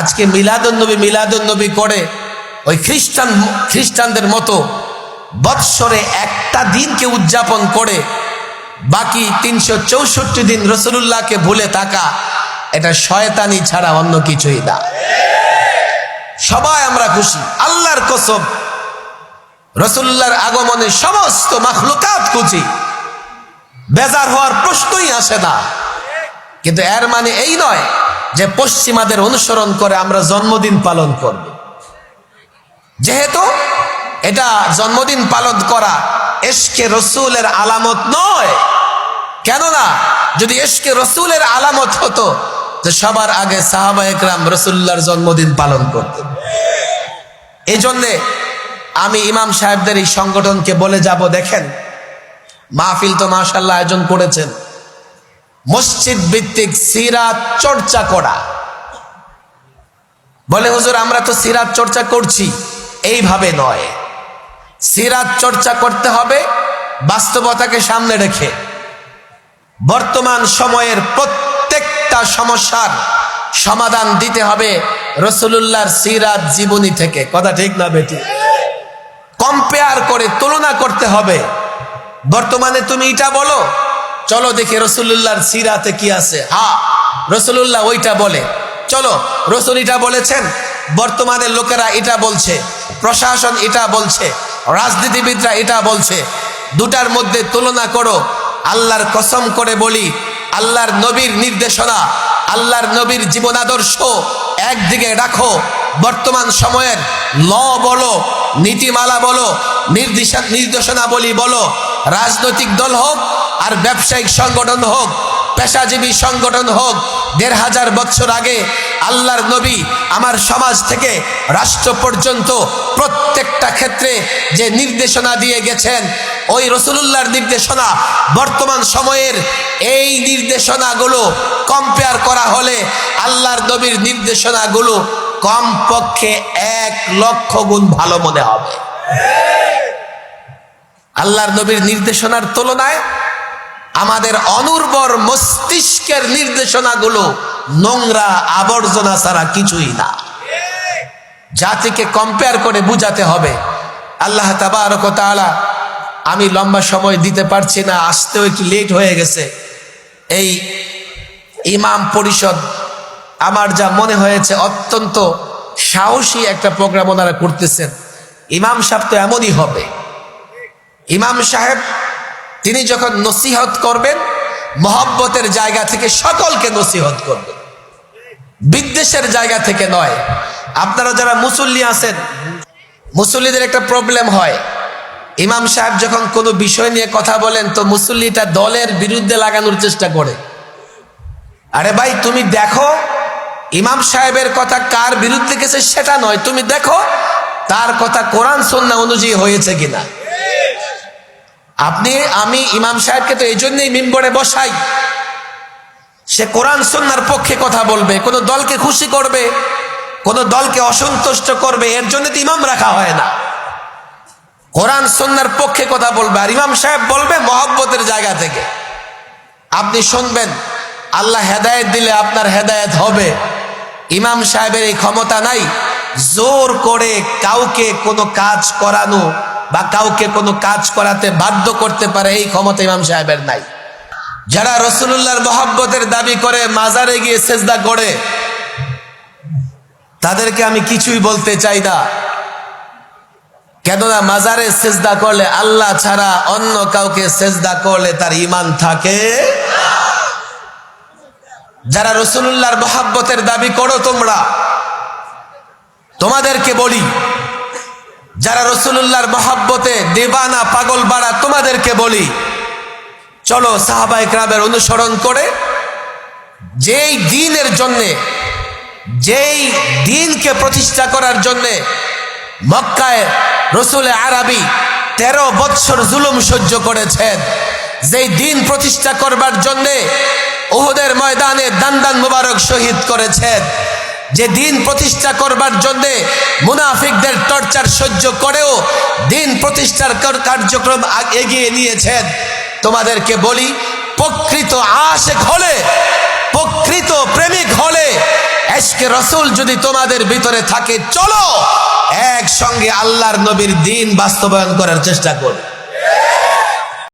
আজকে মিলাদুন্নবী মিলাদুন্নবী করে ওই খ্রিস্টান, খ্রিস্টানদের মতো বৎসরে একটা দিনকে উদযাপন করে বাকি তিনশো চৌষট্টি দিন রসুল্লাহকে ভুলে থাকা, এটা শয়তানি ছাড়া অন্য কিছুই না। সবাই আমরা খুশি, আল্লাহর কসম রসুল্লার আগমনে সমস্ত মাখলুকাত খুশি বেজার হওয়ার প্রশ্নই আসে না। কিন্তু এর মানে এই নয় যে পশ্চিমাদের অনুসরণ করে আমরা জন্মদিন পালন করব। যেহেতু এটা জন্মদিন পালন করা এসকে রসুলের আলামত নয়, কেননা যদি এসকে রসুলের আলামত হতো, তো সবার আগে সাহাবা একরাম রসুল্লার জন্মদিন পালন করতেন এই জন্যে আমি ইমাম সাহেবদের এই সংগঠনকে বলে যাব, দেখেন, মাহফিল তো মাশাল্লাহ আয়োজন করেছেন। মসজিদ ভিত্তিক সিরাত চর্চা করা। বলে, হুজুর, আমরা তো সিরাত চর্চা করছি। এইভাবে নয়। সিরাত চর্চা করতে হবে, বাস্তবতাকে সামনে রেখে। বর্তমান সময়ের প্রত্যেকটা সমস্যার সমাধান দিতে হবে রসুল্লাহর সিরাত জীবনী থেকে। কথা ঠিক না, বেটি? কম্পেয়ার করে তুলনা করতে হবে। বর্তমানে তুমি এটা বলো চলো দেখি রসুল্লাহর সিরাতে কি আছে। হা রসুল্লাহ ওইটা বলে। চলো, রসুল এটা বলেছেন, বর্তমানের লোকেরা এটা বলছে, প্রশাসন এটা বলছে, রাজনীতিবিদরা এটা বলছে। দুটার মধ্যে তুলনা করো, আল্লাহর কসম করে বলি, আল্লাহর নবীর নির্দেশনা, আল্লাহর নবীর জীবনাদর্শ একদিকে রাখো, বর্তমান সময়ের ল বলো, নীতিমালা বলো, নির্দেশা নির্দেশনা বলি বলো রাজনৈতিক দল হোক আর ব্যবসায়িক সংগঠন হোক, পেশাজীবী সংগঠন হোক, দেড় হাজার বছর আগে আল্লাহর নবী আমার সমাজ থেকে রাষ্ট্র পর্যন্ত প্রত্যেকটা ক্ষেত্রে যে নির্দেশনা দিয়ে গেছেন, ওই রসুলুল্লাহর নির্দেশনা বর্তমান সময়ের এই নির্দেশনাগুলো কম্পেয়ার করা হলে আল্লাহর নবীর নির্দেশনাগুলো কমপক্ষে এক লক্ষ গুণ ভালো মনে হবে। আল্লাহর নবীর নির্দেশনার তুলনায় আমাদের অনুর্বর মস্তিষ্কের নির্দেশনাগুলো নোংরা আবর্জনা ছাড়া কিছুই না। জাতিকে কম্পেয়ার করে বুঝাতে হবে। আল্লাহ তাবারকতালা আমি লম্বা সময় দিতে পারছি না, আসতেও একটু লেট হয়ে গেছে। এই ইমাম পরিষদ, আমার যা মনে হয়েছে অত্যন্ত সাহসী একটা প্রোগ্রাম ওনারা করতেছেন। ইমাম সাহেব তো এমনই হবে। ইমাম সাহেব, তিনি যখন নসিহত করবেন, মহব্বতের জায়গা থেকে সকলকে নসিহত করবেন। বিদ্বেষের জায়গা থেকে নয়। আপনারা যারা মুসল্লি আছেন, মুসল্লিদের একটা প্রবলেম হয়। ইমাম সাহেব যখন কোনো বিষয় নিয়ে কথা বলেন, তো মুসল্লিটা দলের বিরুদ্ধে লাগানোর চেষ্টা করে। আরে ভাই, তুমি দেখো, ইমাম সাহেবের কথা কার বিরুদ্ধে গেছে সেটা নয়। তুমি দেখো, তার কথা কোরআন সন্না অনুযায়ী হয়েছে কিনা। আপনি, আমি ইমাম সাহেবকে তো এই জন্যই মিম্বরে বসাই। সে কোরআন সন্ন্যার পক্ষে কথা বলবে, কোনো দলকে খুশি করবে, কোনো দলকে অসন্তুষ্ট করবে, এর জন্য তো ইমাম রাখা হয় না। কোরআন সন্ন্যার পক্ষে কথা বলবে, আর ইমাম সাহেব বলবে মহব্বতের জায়গা থেকে। আপনি শুনবেন, আল্লাহ হেদায়েত দিলে আপনার হেদায়েত হবে। ইমাম সাহেবের এই ক্ষমতা নাই, জোর করে কাউকে কোনো কাজ করানো বা কাউকে কোনো কাজ করাতে বাধ্য করতে পারে, এই ক্ষমতা ইমাম সাহেবের নাই। যারা রসুল্লাহর মহব্বতের দাবি করে, মাজারে গিয়ে সেজদা করে, তাদেরকে আমি কিছুই বলতে চাই না। কেননা মাজারে সেজদা করলে আল্লাহ ছাড়া অন্য কাউকে সেজদা করলে তার ইমান থাকে যারা রসুল্লাহর মহাব্বতের দাবি করো তোমরা, তোমাদেরকে বলি যারা রসুল্লাহর মহাব্বতে দেবানা, পাগল বাড়া তোমাদেরকে বলি, চলো সাহাবা ইকরামের অনুসরণ করে, যেই দিনের জন্যে, যেই দিনকে প্রতিষ্ঠা করার জন্যে মক্কায় রসুল আরবি তেরো বৎসর জুলুম সহ্য করেছেন, যেই দিন প্রতিষ্ঠা করবার জন্যে উহুদের ময়দানে দান দান মুবারক শহীদ করেছেন যে দিন প্রতিষ্ঠা করবার জন্যে মুনাফিকদের টর্চার সহ্য করেও দিন প্রতিষ্ঠার কার্যক্রম এগিয়ে নিয়েছেন। তোমাদেরকে বলি, প্রকৃত আশেক হলে, প্রকৃত প্রেমিক হলে এশকে রসুল যদি তোমাদের ভিতরে থাকে, চলো একসঙ্গে আল্লাহর নবীর দিন বাস্তবায়ন করার চেষ্টা করি